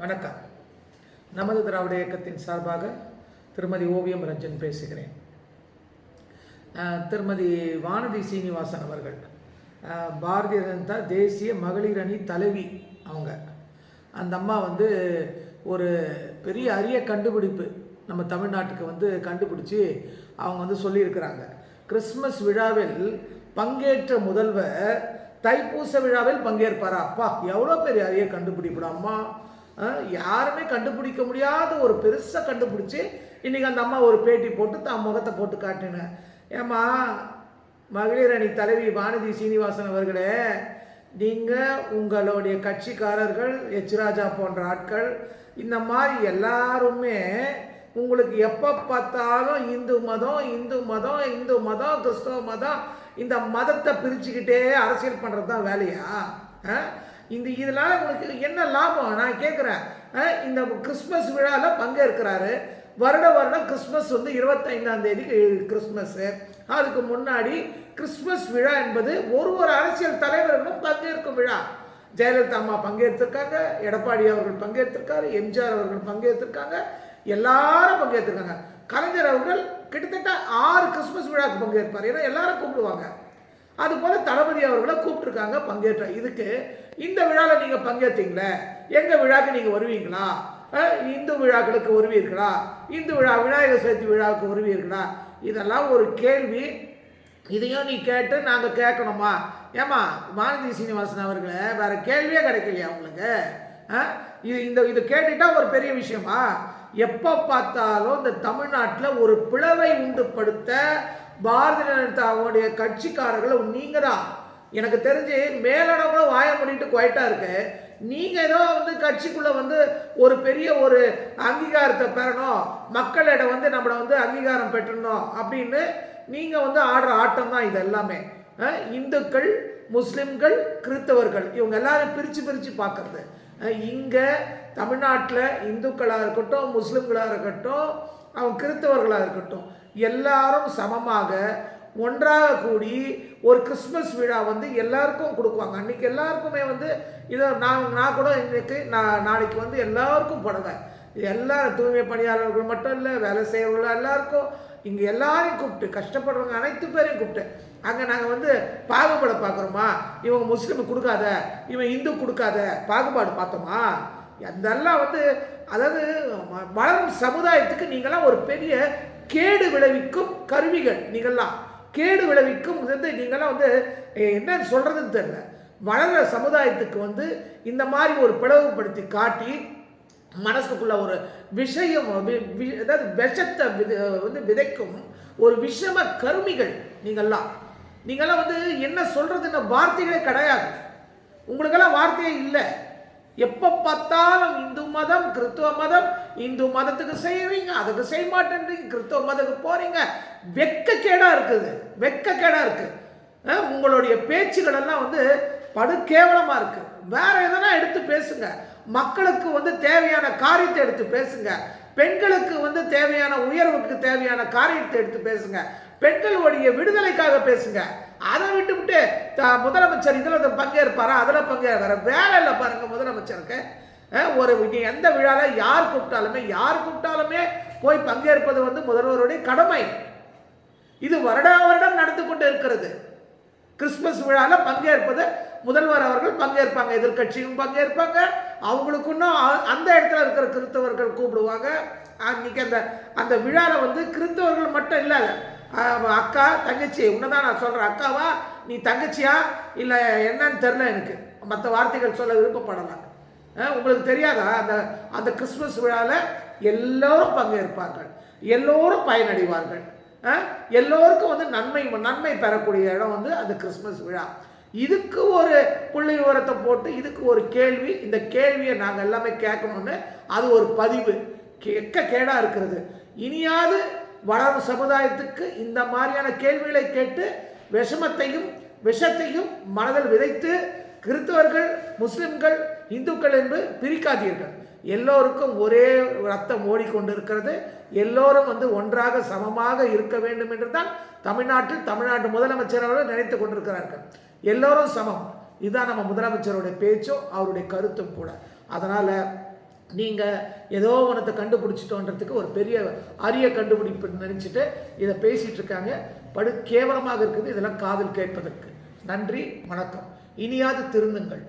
வணக்கம். நமது திராவிட இயக்கத்தின் சார்பாக திருமதி ஓவியம் ரஞ்சன் பேசுகிறேன். திருமதி வானதி சீனிவாசன் அவர்கள் பாரதிய ஜனதா தேசிய மகளிர் அணி தலைவி அவங்க. அந்த அம்மா வந்து ஒரு பெரிய அரிய கண்டுபிடிப்பு நம்ம தமிழ்நாட்டுக்கு வந்து கண்டுபிடிச்சி அவங்க வந்து சொல்லியிருக்கிறாங்க. கிறிஸ்மஸ் விழாவில் பங்கேற்ற முதல்வர் தைப்பூச விழாவில் பங்கேற்பாரா? அப்பா எவ்வளோ பெரிய அரிய கண்டுபிடிப்புடா அம்மா. யாருமே கண்டுபிடிக்க முடியாத ஒரு பெருசாக கண்டுபிடிச்சி இன்றைக்கி அந்த அம்மா ஒரு பேட்டி போட்டு தான் முகத்தை போட்டு காட்டினேன் ஏம்மா மகளிர் அணி தலைவி வானதி சீனிவாசன் அவர்களே நீங்கள் உங்களுடைய கட்சிக்காரர்கள் எச் ராஜா போன்ற ஆட்கள் இந்த மாதிரி எல்லாருமே உங்களுக்கு எப்போ பார்த்தாலும் இந்து மதம் இந்து மதம் இந்து மதம் கிறிஸ்தவ மதம் இந்த மதத்தை பிரிச்சுக்கிட்டே அரசியல் பண்ணுறது தான் வேலையா ஆ? இந்த இதனால் உங்களுக்கு என்ன லாபம்? நான் கேட்குறேன் இந்த கிறிஸ்மஸ் விழாவில் பங்கேற்கிறாரு. வருட வருடம் கிறிஸ்மஸ் வந்து இருபத்தைந்தாம் தேதி கிறிஸ்மஸ்ஸு அதுக்கு முன்னாடி கிறிஸ்மஸ் விழா என்பது ஒரு ஒரு அரசியல் தலைவர்களும் பங்கேற்கும் விழா. ஜெயலலிதா அம்மா பங்கேற்றிருக்காங்க எடப்பாடி அவர்கள் பங்கேற்றிருக்காரு எம்ஜிஆர் அவர்கள் பங்கேற்றிருக்காங்க எல்லாரும் பங்கேற்றிருக்காங்க. கலைஞர் அவர்கள் கிட்டத்தட்ட ஆறு கிறிஸ்மஸ் விழாவுக்கு பங்கேற்பார். ஏன்னா எல்லாரும் கூப்பிடுவாங்க. அதுபோல் தளபதி அவர்களை கூப்பிட்டுருக்காங்க பங்கேற்ற. இதுக்கு இந்த விழாவில் நீங்கள் பங்கேற்றீங்களே? எங்கள் விழாக்கு நீங்கள் வருவீங்களா? இந்து விழாக்களுக்கு வருவீர்களா? இந்து விழா விநாயகர் சதுர்த்தி விழாவுக்கு வருவீர்களா? இதெல்லாம் ஒரு கேள்வி. இதையும் நீ கேட்டு நாங்கள் கேட்கணுமா? ஏமா வானதி சீனிவாசன் அவர்களே வேறு கேள்வியே கிடைக்கலையா உங்களுக்கு? ஆ? இது இந்த இது கேட்டுட்டா ஒரு பெரிய விஷயமா? எப்போ பார்த்தாலும் இந்த தமிழ்நாட்டில் ஒரு பிளவை உண்டுபடுத்த பாரதிய ஜனதாவுடைய கட்சிக்காரர்களும் நீங்கள் தான் எனக்கு தெரிஞ்சு மேலடங்களும் வாய பண்ணிட்டு குவைட்டாக இருக்கு. நீங்கள் ஏதோ வந்து கட்சிக்குள்ளே வந்து ஒரு பெரிய ஒரு அங்கீகாரத்தை பெறணும். மக்களிடம் வந்து நம்மளை வந்து அங்கீகாரம் பெற்றணும் அப்படின்னு நீங்கள் வந்து ஆடுற ஆட்டம் தான் இது எல்லாமே. இந்துக்கள் முஸ்லிம்கள் கிறிஸ்தவர்கள் இவங்க எல்லாரும் பிரித்து பிரித்து பார்க்குறது. இங்கே தமிழ்நாட்டில் இந்துக்களாக இருக்கட்டும் முஸ்லிம்களாக இருக்கட்டும் அவங்க கிறிஸ்தவர்களாக இருக்கட்டும். எல்லாரும் சமமாக ஒன்றாக கூடி ஒரு கிறிஸ்மஸ் விழா வந்து எல்லாருக்கும் கொடுக்குவாங்க. அன்றைக்கி எல்லாருக்குமே வந்து இதை நான் நான் கூட இன்றைக்கு நான் நாளைக்கு வந்து எல்லாருக்கும் போடுவேன் எல்லா தூய்மை பணியாளர்கள் மட்டும் இல்லை வேலை செய்கிறவர்கள் எல்லாருக்கும் இங்கே எல்லாரையும் கூப்பிட்டு கஷ்டப்படுறவங்க அனைத்து பேரையும் கூப்பிட்டு அங்கே நாங்கள் வந்து பாகுபாடை பார்க்குறோமா? இவங்க முஸ்லீம் கொடுக்காத இவன் இந்து கொடுக்காத பாகுபாடு பார்த்தோமா? அதெல்லாம் வந்து அதாவது வளரும் சமுதாயத்துக்கு நீங்களாம் ஒரு பெரிய கேடு விளைவிக்கும் கருவிகள் நீங்கள்லாம். கேடு விளைவிக்கும் வந்து நீங்களாம் வந்து என்னன்னு என்ன சொல்கிறதுன்னு தெரியல. வளர்கிற சமுதாயத்துக்கு வந்து இந்த மாதிரி ஒரு பிளவுபடுத்தி காட்டி மனசுக்குள்ள ஒரு விஷயம் வி- அதாவது விஷத்தை வந்து விதைக்கும் ஒரு விஷம கருமிகள் நீங்கள்லாம். நீங்கள்லாம் வந்து என்ன சொல்கிறதுன்னு வார்த்தைகளே கிடையாது. உங்களுக்கெல்லாம் வார்த்தையே இல்லை. எப்போ பார்த்தாலும் இந்து மதம் கிறிஸ்துவ மதம் இந்து மதத்துக்கு செய்வீங்க அதுக்கு செய்ய மாட்டேன்றீங்க கிறிஸ்துவ மதத்துக்கு போறீங்க. வெக்கக்கேடாக இருக்குது வெக்கக்கேடாக இருக்கு. உங்களுடைய பேச்சுகள் எல்லாம் வந்து படு கேவலமாக இருக்குது வேற எதனா எடுத்து பேசுங்க. மக்களுக்கு வந்து தேவையான காரியத்தை எடுத்து பேசுங்க. பெண்களுக்கு வந்து தேவையான உயர்வுக்கு தேவையான காரியத்தை எடுத்து பேசுங்க. பெண்களுடைய விடுதலைக்காக பேசுங்க. அதை விட்டு விட்டு முதலமைச்சர் இதில் பங்கேற்பாரா? அதில் பங்கேற்பாரா? வேலை இல்லை பாருங்க முதலமைச்சருக்கு. ஒரு நீ எந்த விழாவில் யார் கூப்பிட்டாலுமே யார் கூப்பிட்டாலுமே போய் பங்கேற்பது வந்து முதல்வருடைய கடமை. இது வருடா வருடம் நடந்து கொண்டு இருக்கிறது. கிறிஸ்மஸ் விழாவில் பங்கேற்பது முதல்வர் அவர்கள் பங்கேற்பாங்க எதிர்க்கட்சியும் பங்கேற்பாங்க. அவங்களுக்கு இன்னும் அ- அந்த இடத்துல இருக்கிற கிறிஸ்தவர்கள் கூப்பிடுவாங்க. அன்னைக்கு அந்த அந்த விழாவில் வந்து கிறிஸ்தவர்கள் மட்டும் இல்லை அக்கா தங்கச்சி உன்னதான் நான் சொல்கிறேன் அக்காவா நீ தங்கச்சியா? இல்லை என்னன்னு தெரில எனக்கு. மற்ற வார்த்தைகள் சொல்ல விருப்பப்படலாம் உங்களுக்கு தெரியாதா? அந்த அந்த கிறிஸ்மஸ் விழாவில் எல்லோரும் பங்கேற்பார்கள். எல்லோரும் பயனடைவார்கள். எல்லோருக்கும் வந்து நன்மை நன்மை பெறக்கூடிய இடம் வந்து அந்த கிறிஸ்மஸ் விழா. இதுக்கு ஒரு புள்ளி விவரத்தை போட்டு இதுக்கு ஒரு கேள்வி. இந்த கேள்வியை நாங்கள் எல்லாமே கேட்கணும்னு அது ஒரு பதிவு. கேட்க கேடாக இருக்கிறது? இனியாவது வளரும் சமுதாயத்துக்கு இந்த மாதிரியான கேள்விகளை கேட்டு விஷமத்தையும் விஷத்தையும் மனதில் விதைத்து கிறிஸ்தவர்கள் முஸ்லிம்கள் இந்துக்கள் என்று பிரிக்காதீர்கள். எல்லோருக்கும் ஒரே ரத்தம் ஓடிக்கொண்டிருக்கிறது. எல்லோரும் வந்து ஒன்றாக சமமாக இருக்க வேண்டும் என்று தான் தமிழ்நாட்டில் தமிழ்நாட்டு முதலமைச்சர் அவர்கள் நினைத்து கொண்டிருக்கிறார்கள். எல்லோரும் சமம். இதுதான் நம்ம முதலமைச்சருடைய பேச்சும் அவருடைய கருத்தும் கூட. அதனால் நீங்கள் ஏதோ ஒன்றத்தை கண்டுபிடிச்சிட்டோன்றதுக்கு ஒரு பெரிய அரிய கண்டுபிடிப்பு நினச்சிட்டு இதை பேசிகிட்டு இருக்காங்க. படு கேவலமாக இருக்குது இதெல்லாம் காதல் கேட்பதற்கு. நன்றி வணக்கம். இனியாவது திருந்துங்கள்.